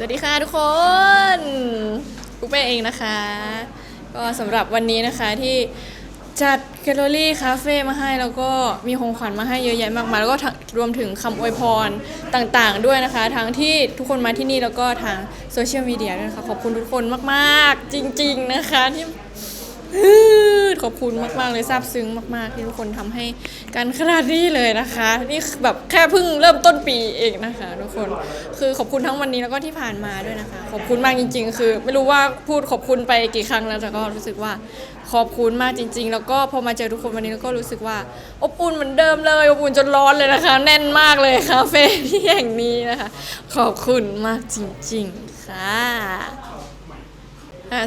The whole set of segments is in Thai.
สวัสดีค่ะทุกคนกูเป้เองนะคะ ก็สำหรับวันนี้นะคะที่จัดแกลอรี่คาเฟ่มาให้แล้วก็มีของขวัญมาให้เยอะแยะมากมายแล้วก็รวมถึงคำอวยพรต่างๆด้วยนะคะ ทั้งที่ทุกคนมาที่นี่แล้วก็ทางโซเชียลมีเดียด้วยนะคะ ขอบคุณทุกคนมากๆ จริง ๆนะคะที่ ขอบคุณมากๆเลยซาบซึ้งมากๆที่ทุกคนทำให้กันขนาดนี้เลยนะคะ นี่แบบแค่เพิ่งเริ่มต้นปีเองนะคะ ทุกคนคือขอบคุณทั้งวันนี้แล้วก็ที่ผ่านมาด้วยนะคะ ขอบคุณมากจริง ๆ คือ ไม่รู้ว่าพูดขอบคุณไปกี่ครั้งแล้วแต่ก็รู้สึกว่าขอบคุณมากจริง ๆ แล้วก็พอมาเจอทุกคนวันนี้แล้วก็รู้สึกว่า อบอุ่นเหมือนเดิมเลยอบอุ่นจนร้อนเลยนะคะ แน่นมากเลยคาเฟ่ที่แห่งนี้นะคะ ขอบคุณมากจริง ๆ ค่ะ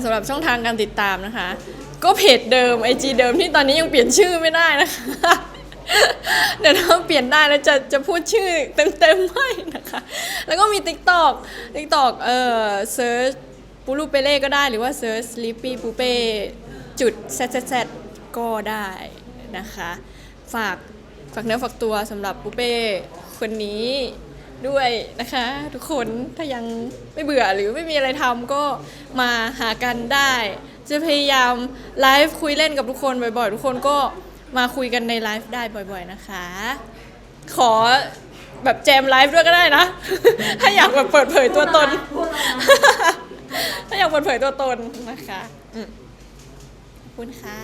สำหรับช่องทางการติดตามนะคะ ก็เพจเดิม IG เดิมที่ตอนนี้ยังเปลี่ยนชื่อไม่ได้นะคะ เดี๋ยวถ้าเปลี่ยนได้แล้วจะจะพูดชื่อเต็มๆให้นะคะ แล้วก็มี TikTok TikTok เอ่อเซิร์ชปูรูเปเล่ก็ได้หรือว่าเซิร์ช sleepy ปูเป้จุด z z z ก็ได้นะคะ ฝากฝากเนื้อฝากตัวสำหรับปูเป้คนนี้ด้วยนะคะ ทุกคนถ้ายังไม่เบื่อหรือไม่มีอะไรทำก็มาหากันได้ จะพยายามไลฟ์คุยเล่นกับทุกคนบ่อยๆ ทุกคนก็มาคุยกันในไลฟ์ได้บ่อยๆนะคะ ขอแบบแจมไลฟ์ด้วยก็ได้นะ ถ้าอยากแบบเปิดเผยตัวตน ถ้าอยากเปิดเผยตัวตนนะคะอืมขอบคุณค่ะ